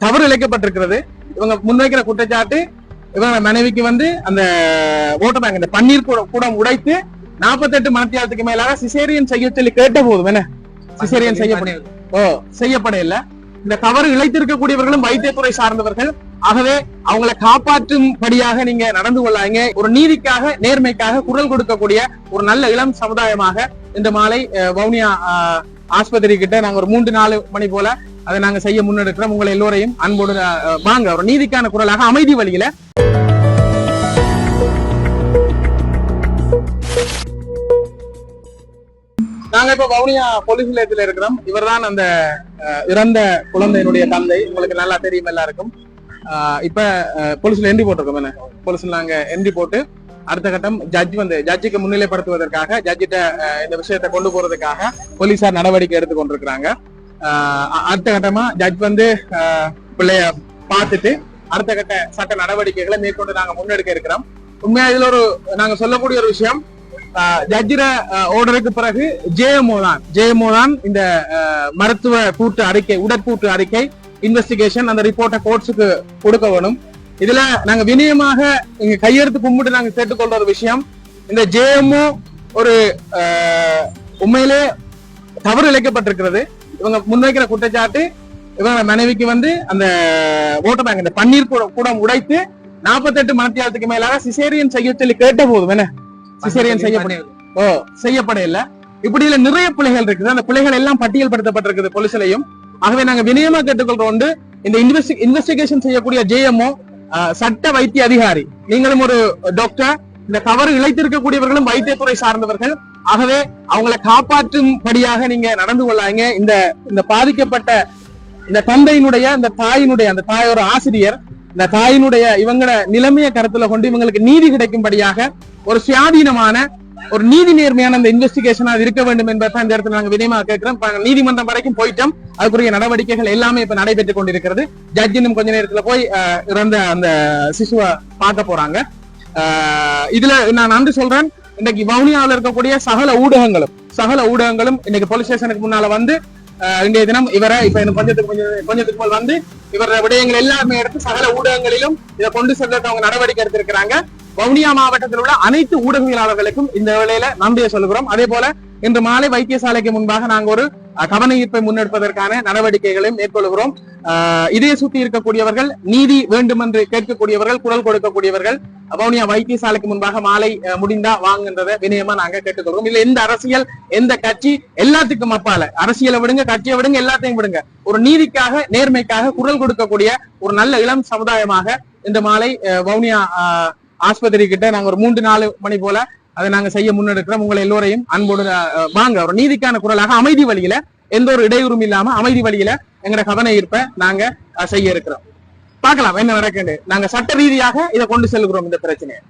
தவறு இழைக்கப்பட்டிருக்கிறது. இவங்க முன்வைக்கிற குற்றச்சாட்டு இவங்க மனைவிக்கு வந்து அந்த ஓட்ட பேங்க் இந்த பன்னீர் கூட கூடம் உடைத்து நாற்பத்தெட்டு மணத்தியாலத்துக்கு மேலாக சிசேரியன் செய்ய சொல்லி கேட்ட போதும் என்ன சிசேரியன் செய்யப்பட ஓ செய்யப்பட இல்ல இந்த தவறு இழைத்திருக்கக்கூடியவர்களும் வைத்தியத்துறை சார்ந்தவர்கள். ஆகவே அவங்களை காப்பாற்றும்படியாக நீங்க நடந்து கொள்ளாங்க ஒரு நீதிக்காக நேர்மைக்காக குரல் கொடுக்கக்கூடிய ஒரு நல்ல இளம் சமுதாயமாக இந்த மாலை வவுனியா ஆஸ்பத்திரி கிட்ட நாங்க ஒரு மூன்று நாலு மணி போல அதை நாங்க செய்ய முன்னெடுக்கிறோம். உங்களை எல்லோரையும் அன்போடு வாங்க. ஒரு நீதிக்கான குரலாக அமைதி வழியில. நாங்க இப்ப வவுனியா போலீஸ் நிலையத்துல இருக்கிறோம். இவர்தான் அந்த அஹ், இறந்த குழந்தையினுடைய தந்தை. உங்களுக்கு நல்லா தெரியும் எல்லாருக்கும். இப்ப போலீஸ்ல என்ட்ரி போட்டிருக்கோம் என்ன? போலீஸ்ல நாங்க என்ட்ரி போட்டு அடுத்த கட்டம் ஜட்ஜ் வந்து ஜட்ஜுக்கு முன்னிலைப்படுத்துவதற்காக ஜட்ஜிட்ட இந்த விஷயத்தை கொண்டு போறதுக்காக போலீசார் நடவடிக்கை எடுத்து கொண்டிருக்கிறாங்க அடுத்த கட்டமா ஜட்ஜ் வந்து பிள்ளைய பார்த்துட்டு அடுத்த கட்ட சட்ட நடவடிக்கைகளை மேற்கொண்டு நாங்க முன்னெடுக்க இருக்கிறோம். உண்மையா இதுல ஒரு நாங்க சொல்லக்கூடிய ஒரு விஷயம் ஜட்ஜிர ஓர்டருக்கு பிறகு ஜேஎம்ஓ தான் ஜேஎம்ஓ தான் இந்த மருத்துவ கூட்டு அறிக்கை உடற்கூட்டு அறிக்கை இன்வெஸ்டிகேஷன் அந்த ரிப்போர்ட்டை கோர்ட்ஸுக்கு கொடுக்க வேணும். இதுல நாங்க வினயமாக இங்க கையெழுத்து கும்பிட்டு நாங்க கேட்டுக்கொள்ற ஒரு விஷயம் இந்த ஜேஎம்ஓ ஒரு உண்மையிலே தவறு இழைக்கப்பட்டிருக்கிறது. இவங்க முன்வைக்கிற குற்றச்சாட்டு இவங்க மனைவிக்கு வந்து அந்த ஓட்ட பேங்க் இந்த பன்னீர் கூட கூடம் உடைத்து நாற்பத்தெட்டு மணத்தியாலத்துக்கு மேலாக சிசேரியன் செய்ய சொல்லி கேட்ட போதும் என்ன? சிசேரியன் செய்யப்பட ஓ செய்யப்பட இல்ல இப்படி இதுல நிறைய பிள்ளைகள் இருக்குது. அந்த பிள்ளைகள் எல்லாம் பட்டியல்படுத்தப்பட்டிருக்குது போலீஸ்லயும் ஆகவே நாங்க வினயமா கேட்டுக்கொள்றோம் உண்டு. இந்த இன்வெஸ்டிகேஷன் செய்யக்கூடிய ஜேஎம்ஓ சட்ட வைத்திய அதிகாரி. நீங்களும் ஒரு டாக்டர் இந்த தவறு இழைத்திருக்கக்கூடியவர்களும் வைத்தியத்துறை சார்ந்தவர்கள். ஆகவே அவங்களை காப்பாற்றும்படியாக நீங்க நடந்து கொள்ளாங்க இந்த இந்த பாதிக்கப்பட்ட இந்த தந்தையினுடைய இந்த தாயினுடைய அந்த தாயோட ஆசிரியர் இந்த தாயினுடைய இவங்கள நிலைமையை கருத்துல கொண்டு இவங்களுக்கு நீதி கிடைக்கும்படியாக ஒரு சுயாதீனமான ஒரு நீதி நேர்மையான அந்த இன்வெஸ்டிகேஷன் அது இருக்க வேண்டும் என்பதை இந்த இடத்துல நாங்க வினயமா கேட்கிறோம். நீதிமன்றம் வரைக்கும் போயிட்டோம். அதுக்குரிய நடவடிக்கைகள் எல்லாமே இப்ப நடைபெற்றுக் கொண்டிருக்கிறது. ஜட்ஜினும் கொஞ்ச நேரத்துல போய் இறந்த அந்த சிசுவை பார்க்க போறாங்க. இதுல நான் நன்றி சொல்றேன். இன்னைக்கு வவுனியாவில் இருக்கக்கூடிய சகல ஊடகங்களும் சகல ஊடகங்களும் இன்னைக்கு போலீஸ் ஸ்டேஷனுக்கு முன்னால வந்து இன்றைய தினம் இவரை இப்ப கொஞ்சத்துக்கு கொஞ்சம் கொஞ்சத்துக்கு மேல் வந்து இவர விடயங்கள் எல்லாருமே எடுத்து சகல ஊடகங்களிலும் இதை கொண்டு செல்றதுக்கு அவங்க நடவடிக்கை எடுத்திருக்கிறாங்க. வவுனியா மாவட்டத்தில் உள்ள அனைத்து ஊடகவியலாளர்களுக்கும் இந்த வேளையில நன்றியை சொல்லுகிறோம். அதே போல இன்று மாலை வைத்தியசாலைக்கு முன்பாக நாங்க ஒரு கவன ஈர்ப்பை முன்னெடுப்பதற்கான நடவடிக்கைகளையும் மேற்கொள்கிறோம். அஹ், சுத்தி இருக்கக்கூடியவர்கள் நீதி வேண்டும் என்று கேட்கக்கூடியவர்கள் குரல் கொடுக்கக்கூடியவர்கள் வவுனியா வைத்தியசாலைக்கு முன்பாக மாலை முடிந்தா வாங்குன்றதை வினயமா நாங்க கேட்டுக்கொள்கிறோம் இல்ல எந்த அரசியல் எந்த கட்சி எல்லாத்துக்கும் அப்பால. அரசியலை விடுங்க கட்சியை விடுங்க எல்லாத்தையும் விடுங்க. ஒரு நீதிக்காக நேர்மைக்காக குரல் கொடுக்கக்கூடிய ஒரு நல்ல இளம் சமுதாயமாக இந்த மாலை வவுனியா ஆஸ்பத்திரி கிட்ட நாங்க ஒரு மூன்று நாலு மணி போல அதை நாங்க செய்ய முன்னெடுக்கிறோம். உங்களை எல்லோரையும் அன்போடு வாங்க. ஒரு நீதிக்கான குரலாக அமைதி வழியில எந்த ஒரு இடையூறும் இல்லாம அமைதி வழியில எங்களோட கவன ஈர்ப்பை நாங்க அஹ், செய்ய இருக்கிறோம். பார்க்கலாம் என்ன நடக்குது நாங்க சட்ட ரீதியாக இதை கொண்டு செல்கிறோம் இந்த பிரச்சனையை.